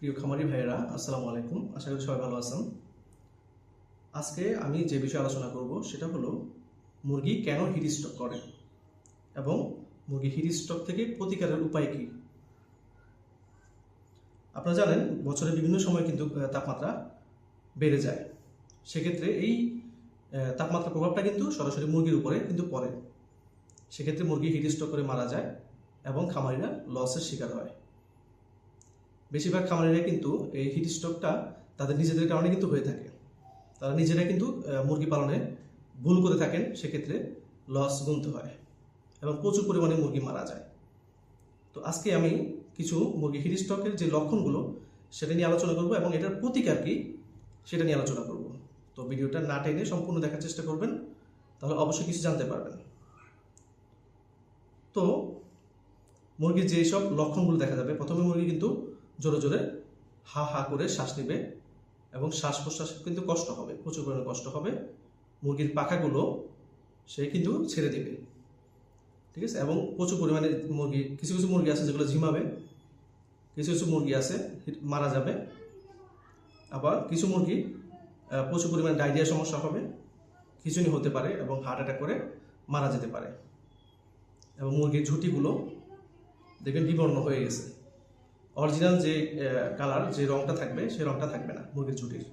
প্রিয় খামারি ভাইয়েরা, আসসালামু আলাইকুম। আশা করি সবাই ভালো আছেন। আজকে আমি যে বিষয়ে আলোচনা করব, সেটা হলো মুরগি কেন হিট স্ট্রোক করে এবং মুরগি হিট স্ট্রোক থেকে প্রতিকারের উপায় কী? আপনারা জানেন, বছরের বিভিন্ন সময় কিন্তু তাপমাত্রা বেড়ে যায়। সেক্ষেত্রে এই তাপমাত্রার প্রভাবটা কিন্তু সরাসরি মুরগির উপরে কিন্তু পড়ে। সেক্ষেত্রে মুরগি হিট স্ট্রোক করে মারা যায় এবং খামারিরা লসের শিকার হয়। বেশিরভাগ খামারিরা কিন্তু এই হিট স্ট্রোকটা তাদের নিজেদের কারণে কিন্তু হয়ে থাকে। তারা নিজেরা কিন্তু মুরগি পালনে ভুল করে থাকেন, সেক্ষেত্রে লস গুনতে হয় এবং প্রচুর পরিমাণে মুরগি মারা যায়। তো আজকে আমি কিছু মুরগি হিট স্ট্রোকের যে লক্ষণগুলো সেটা নিয়ে আলোচনা করব এবং এটার প্রতিকার কি সেটা নিয়ে আলোচনা করব। তো ভিডিওটা না টেনে সম্পূর্ণ দেখার চেষ্টা করবেন, তাহলে অবশ্যই কিছু জানতে পারবেন। তো মুরগির যেসব লক্ষণগুলো দেখা যাবে, প্রথমে মুরগি কিন্তু জোরে জোরে হা হা করে শ্বাস নেবে এবং শ্বাস প্রশ্বাস কিন্তু কষ্ট হবে, প্রচুর পরিমাণে কষ্ট হবে। মুরগির পাখাগুলো সে কিন্তু ছেড়ে দেবে। ঠিক আছে? এবং প্রচুর পরিমাণে মুরগি, কিছু কিছু মুরগি আছে যেগুলো ঝিমাবে, কিছু কিছু মুরগি আছে মারা যাবে। আবার কিছু মুরগি প্রচুর পরিমাণে ডায়রিয়া সমস্যা হবে, খিচুনি হতে পারে এবং হার্ট অ্যাটাক করে মারা যেতে পারে। এবং মুরগির ঝুঁটিগুলো দেখবেন বিবর্ণ হয়ে গেছে। অরিজিনাল যে কালার, যে রংটা থাকবে সেই রংটা থাকবে না, মুরগির ঝুটির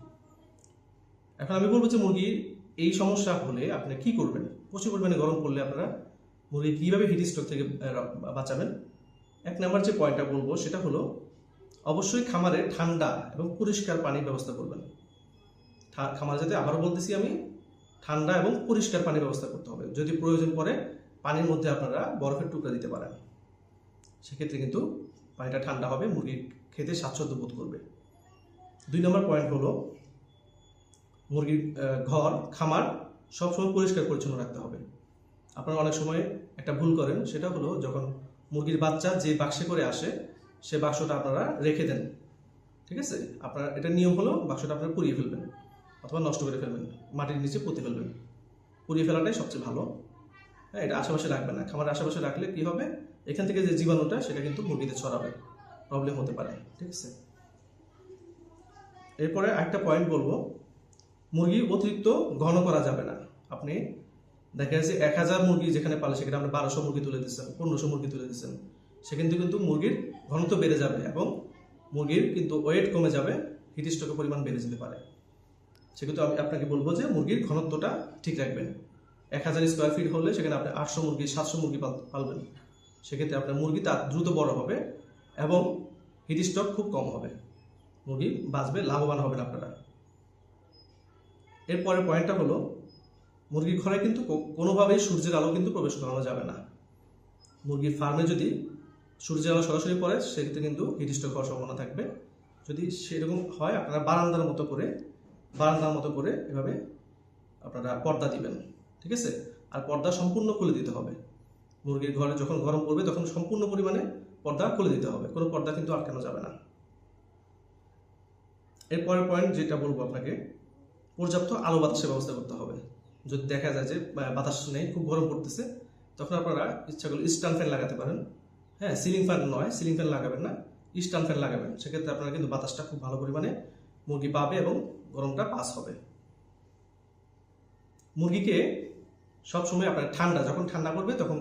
এখন আমি বলব যে মুরগির এই সমস্যা হলে আপনি কি করবেন? প্রচুর পরিমাণে গরম করলে আপনারা মুরগি কীভাবে হিট স্ট্রোক থেকে বাঁচাবেন? এক নাম্বার যে পয়েন্টটা বলব, সেটা হলো অবশ্যই খামারে ঠান্ডা এবং পরিষ্কার পানির ব্যবস্থা করবেন। খামার যাতে আবারও বলতেছি আমি, ঠান্ডা এবং পরিষ্কার পানির ব্যবস্থা করতে হবে। যদি প্রয়োজন পড়ে, পানির মধ্যে আপনারা বরফের টুকরা দিতে পারেন। সেক্ষেত্রে কিন্তু পানিটা ঠান্ডা হবে, মুরগি খেতে স্বাচ্ছন্দ্য বোধ করবে। দুই নম্বর পয়েন্ট হলো, মুরগির ঘর, খামার সবসময় পরিষ্কার পরিচ্ছন্ন রাখতে হবে। আপনারা অনেক সময় একটা ভুল করেন, সেটা হলো যখন মুরগির বাচ্চা যে বাক্সে করে আসে, সে বাক্সটা আপনারা রেখে দেন। ঠিক আছে? আপনার, এটা নিয়ম হলো বাক্সটা আপনারা পুড়িয়ে ফেলবেন অথবা নষ্ট করে ফেলবেন, মাটির নিচে পুঁতে ফেলবেন। পুড়িয়ে ফেলাটাই সবচেয়ে ভালো। হ্যাঁ এটা আশেপাশে রাখবেন না। খামারের আশেপাশে রাখলে কী হবে? এখান থেকে যে জীবাণুটা, সেটা কিন্তু মুরগিতে ছড়াবে। প্রবলেম হতে পারে, ঠিক আছে? এরপরে একটা পয়েন্ট বলব, মুরগি অতিরিক্ত ঘন করা যাবে না। আপনি দেখা যাচ্ছে এক হাজার মুরগি যেখানে পালে, সেখানে আপনি বারোশো মুরগি তুলে দিচ্ছেন, পনেরোশো মুরগি তুলে দিচ্ছেন। সেখান থেকে কিন্তু মুরগির ঘনত্ব বেড়ে যাবে এবং মুরগির কিন্তু ওয়েট কমে যাবে হিট স্ট্রোকের পরিমাণ বেড়ে যেতে পারে। সেক্ষেত্রে আমি আপনাকে বলব যে মুরগির ঘনত্বটা ঠিক রাখবেন। এক হাজার স্কোয়ার ফিট হলে সেখানে আপনি আটশো মুরগি, সাতশো মুরগি পাল- পালবেন। সেক্ষেত্রে আপনার মুরগি তার দ্রুত বড় হবে এবং হিট স্ট্রোক খুব কম হবে। মুরগি বাঁচবে, লাভবান হবেন আপনারা। এরপরের পয়েন্টটা হলো মুরগির ঘরে কিন্তু কোনোভাবেই সূর্যের আলো কিন্তু প্রবেশ করানো যাবে না। মুরগির ফার্মে যদি সূর্যের আলো সরাসরি পড়ে, সেক্ষেত্রে কিন্তু হিট স্ট্রোক হওয়ার সম্ভাবনা থাকবে। যদি সেরকম হয়, আপনারা বারান্দার মতো করে, বারান্দার মতো করে এভাবে আপনারা পর্দা দিবেন, ঠিক আছে? আর পর্দা সম্পূর্ণ খুলে দিতে হবে। মুরগির ঘরে যখন গরম পড়বে, তখন সম্পূর্ণ পরিমাণে পর্দা খুলে দিতে হবে। কোনো পর্দা কিন্তু আটকানো যাবে না। এরপরের পয়েন্ট যেটা বলব আপনাকে, পর্যাপ্ত আলো বাতাসের ব্যবস্থা করতে হবে। যদি দেখা যায় যে বাতাস নেই, খুব গরম পড়তেছে, তখন আপনারা ইচ্ছা করলে স্ট্যান্ড ফ্যান লাগাতে পারেন। হ্যাঁ সিলিং ফ্যান নয় সিলিং ফ্যান লাগাবেন না স্ট্যান্ড ফ্যান লাগাবেন। সেক্ষেত্রে আপনারা কিন্তু বাতাসটা খুব ভালো পরিমাণে মুরগি পাবে এবং গরমটা পাস হবে। মুরগিকে সবসময় আপনার ঠান্ডা, যখন ঠান্ডা পড়বে, তখন